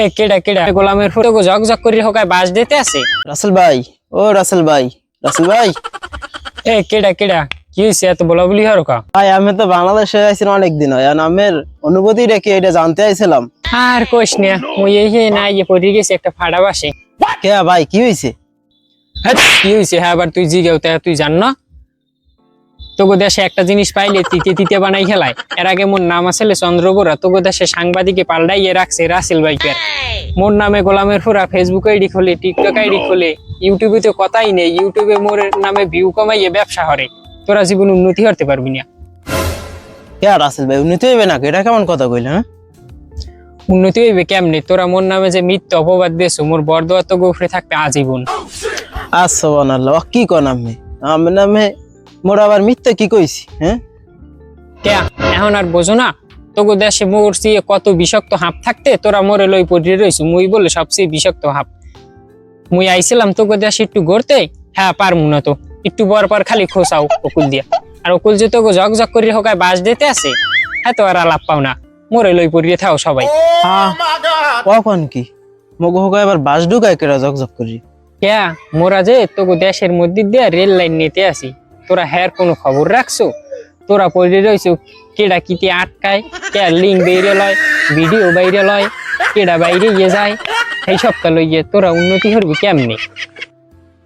এ কেডা কেডা? গোলামের ফুটো জগ জগ করে হোকায় বাস দিতে আছে? রাসেল ভাই ও রাসেল ভাই রাসেল ভাই। এ কেডা কেডা? কি হয়েছে এত বলা বলি হরো কা ভাই আমি তো বাংলাদেশে আইছি অনেক দিন হয় আর আমের অনুভূতি রেখে এটা জানতে আইছিলাম। আর কোশ না মুই এই না ইয়ে পড়ে গেছে একটা ফাড়া বাসে। কে ভাই কি হয়েছে হ্যাঁ কি হয়েছে হ্যাঁ আবার তুই জিগেও তা তুই জান না? তোগো দেশে একটা জিনিস পাইলে তিতে তিতে বানাই খেলায়। এর আগে মোর নাম আসলে চন্দ্রবোরা। তোগো দেশে সাংবাদিকে পাল্টাইয়ে রাখছে রাসেল বাইকের। মোর নামে গোলামের ফুরা ফেসবুক আইডি খোলে টিকটক আইডি খোলে ইউটিউবে তো কথাই নেই ইউটিউবে মোর নামে ভিউ কমাইয়ে ব্যবসা হরে। তোরা জীবন উন্নতি করতে পারবি না। কে রাসেল ভাই উন্নতি হইবে না এটা কেমন কথা কইলে হ্যাঁ? উন্নতি হইবে কেমনে? তোরা মোর নামে যে মিথ্যা অপবাদ দিয়েছ মোর বরদোয়া তো গোফরে থাকবে আজীবন। আচ্ছা বানাল্লাহ কি কন আমি আমার নামে মোর আবার মিথ্যা কি কইছি হ্যাঁ? কেয়া এখন আর বোঝো না তোগো দেশে মোর চেয়ে কত বিষাক্ত হাঁপ থাকতে তোরা মোরে লই পড়ে রইছু মুই বলে সবচেয়ে বিষাক্ত হাঁপ মুই আইছিলাম তোগো দেশে একটু গড়তে হ্যাঁ পারমু না তো একটু পর পর খালি খোসাও অকুল দিয়া। আর অকুল যে তোগো জগ জগ করে হোকায় বাস দিতে আছে হ্যাঁ তো আর আলাপ পাও না মোরে লই পড়িয়ে থাও সবাই। হ্যাঁ কখন কি? মগো হোক এবার বাস ঢুকায় কেরা জকজক করি কেয়া মোরা যে তোগো দেশের মধ্যে দিয়ে রেল লাইন নিতে আসি তোরা হ্যার কোনো খবর রাখছো? তোরা পড়ে রইছো কেডা কিতে আটকায় কেয়া লিঙ্ক বাইরে লয় ভিডিও বাইরে লয় কেডা বাইরে গিয়ে যায় এই সব কালো গিয়ে তোরা উন্নতি করবি কেমনে?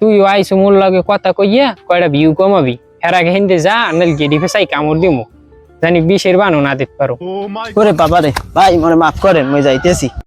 তুই আইসো মোর লগে কথা কইয়া কয়টা ভিউ কমাবি? হের আগে হিন্দে যা নাল গেডি ফেসাই কামড় দিমু। জানি বিষের বানো না দিতে পারো। ওরে বাবা রে ভাই মনে মাফ করেন মই যাইতেছি।